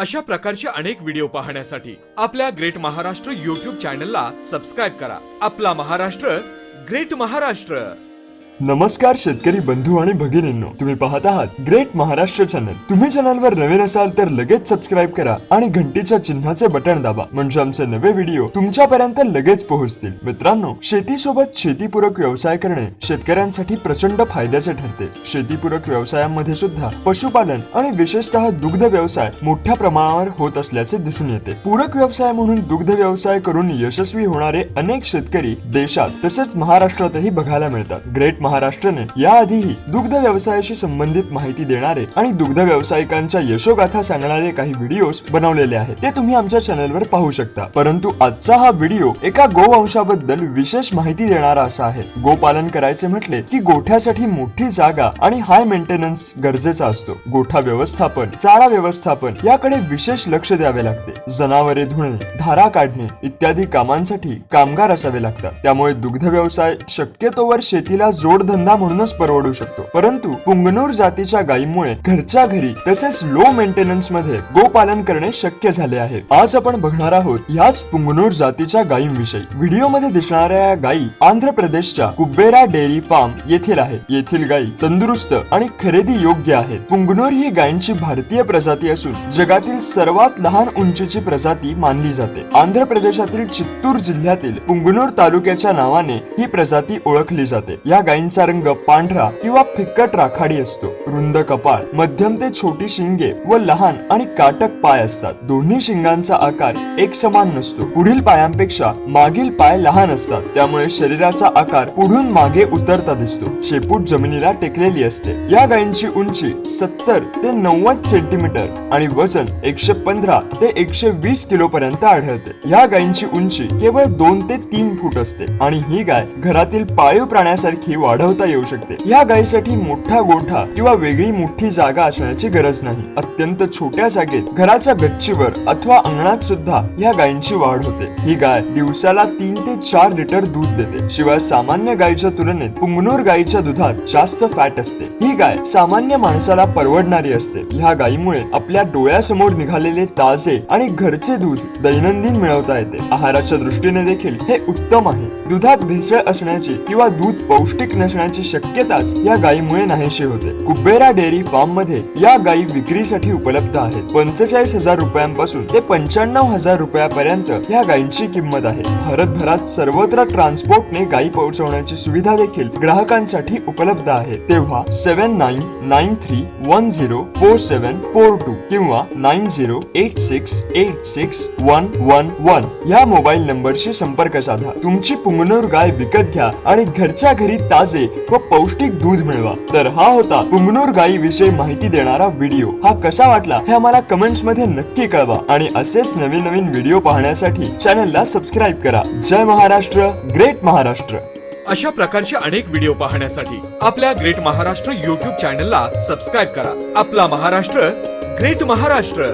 अशा प्रकारचे अनेक व्हिडिओ पाहण्यासाठी आपल्या ग्रेट महाराष्ट्र युट्यूब चॅनलला सबस्क्राईब करा. आपला महाराष्ट्र ग्रेट महाराष्ट्र. नमस्कार शेतकरी बंधू आणि भगिनींनो तुम्ही पाहत आहात ग्रेट महाराष्ट्र चॅनल तुम्ही चॅनलवर नवीन असाल तर लगेच सबस्क्राईब करा आणि घंटीच्या चिन्हाचे बटन दाबा म्हणजे आमचे नवे व्हिडिओ तुमच्यापर्यंत लगेच पोहोचतील. मित्रांनो शेतीसोबत शेतीपूरक व्यवसाय करणे शेतकऱ्यांसाठी प्रचंड फायद्याचे ठरते. शेतीपूरक व्यवसायामध्ये सुद्धा पशुपालन आणि विशेषतः दुग्ध व्यवसाय मोठ्या प्रमाणावर होत असल्याचे दिसून येते. पूरक व्यवसाय म्हणून दुग्ध व्यवसाय करून यशस्वी होणारे अनेक शेतकरी देशात तसेच महाराष्ट्रातही बघायला मिळतात. ग्रेट महाराष्ट्रने याआधीही दुग्ध व्यवसायाशी संबंधित माहिती देणारे आणि दुग्ध व्यावसायिकांच्या यशोगाथा सांगणारे काही व्हिडिओज बनवलेले आहेत. ते तुम्ही आमच्या चॅनलवर पाहू शकता. परंतु आजचा हा व्हिडिओ एका गोवंशाबद्दल विशेष माहिती देणारा असा आहे. गोपालन करायचे म्हटले की गोठ्यासाठी मोठी जागा आणि हाय मेंटेनन्स गरजेचा असतो. गोठा व्यवस्थापन चारा व्यवस्थापन याकडे विशेष लक्ष द्यावे लागते. जनावरे धुणे धारा काढणे इत्यादी कामांसाठी कामगार असावे लागतात. त्यामुळे दुग्ध व्यवसाय शक्यतोवर शेतीला जोडधंदा म्हणूनच परवडू शकतो. परंतु पुंगनूर जातीच्या गायीमुळे घरच्या घरी तसेच लो मेंटेनन्समध्ये गोपालन करणे शक्य झाले आहे. आज आपण बघणार आहोत याच पुंगनूर जातीच्या गायींविषयी. व्हिडिओमध्ये दिसणाऱ्या या गायी आंध्र प्रदेशच्या कुबेरा डेअरी फार्म येथील आहे. येथील गायी तंदुरुस्त आणि खरेदी योग्य आहे पुंगनूर ही गायींची भारतीय प्रजाती असून जगातील सर्वात लहान उंचीची प्रजाती मानली जाते. आंध्र प्रदेशातील चित्तूर जिल्ह्यातील पुंगनूर तालुक्याच्या नावाने ही प्रजाती ओळखली जाते. या गायी गायींचा रंग पांढरा किंवा फिक्कट राखाडी असतो. रुंद कपाळ मध्यम ते छोटी शिंगे व लहान आणि काटक पाय असतात. दोन्ही शिंगांचा आकार एक समान नसतो. पुढील पायांपेक्षा मागील पाय लहान असतात. त्यामुळे शरीराचा आकार पुढून मागे उतरता दिसतो. शेपूट जमिनीला टेकलेली असते. या गायींची उंची सत्तर ते नव्वद सेंटीमीटर आणि वजन एकशे पंधरा ते एकशे वीस किलो पर्यंत आढळते. या गायींची उंची केवळ दोन ते तीन फूट असते आणि ही गाय घरातील पाळीव प्राण्यासारखी वाढवता येऊ शकते. या गायीसाठी मोठा गोठा किंवा वेगळी मोठी जागा असण्याची गरज नाही. अत्यंत छोट्या जागेत घराच्या गच्चीवर अथवा अंगणात सुद्धा या गायींची वाढ होते. ही गाय दिवसाला तीन ते चार लिटर दूध देते. शिवाय सामान्य गायीच्या तुलनेत पुंगनूर गायीच्या दुधात जास्त फॅट असते. ही गाय सामान्य माणसाला परवडणारी असते. ह्या गायीमुळे आपल्या डोळ्यासमोर निघालेले ताजे आणि घरचे दूध दैनंदिन मिळवता येते. आहाराच्या दृष्टीने देखील हे उत्तम आहे. दुधात भेसळ असण्याची किंवा दूध पौष्टिक नसण्याची शक्यताच या गायीमुळे नाहीशी होते. कुबेरा डेअरी फार्ममध्ये या गायी विक्रीसाठी उपलब्ध आहेत. पंचेचाळीस हजार रुपयांपासून ते पंच्याण्णव हजार रुपयापर्यंत या गायींची किंमत आहे. भारतभरात सर्वत्र ट्रान्सपोर्टने गायी पोहोचवण्याची सुविधा देखील ग्राहकांसाठी उपलब्ध आहे. तेव्हा seven nine nine three one zero four seven four two किंवा nine zero eight six eight six one one one या मोबाईल नंबरशी संपर्क साधा. तुमची पुंगनूर गाय विकत घ्या आणि घरच्या घरी ताज व पौष्टिक दूध मिळवा. तर हा होता पुंगनूर गायी विषयी माहिती देणारा व्हिडिओ. हा कसा वाटला हे आम्हाला कमेंट्समध्ये नक्की कळवा. आणि असेच नवीन नवीन व्हिडिओ पाहण्यासाठी चॅनलला सबस्क्राईब करा. जय महाराष्ट्र ग्रेट महाराष्ट्र अशा प्रकारचे अनेक व्हिडिओ पाहण्यासाठी आपल्या ग्रेट महाराष्ट्र युट्यूब चॅनलला सबस्क्राईब करा. आपला महाराष्ट्र ग्रेट महाराष्ट्र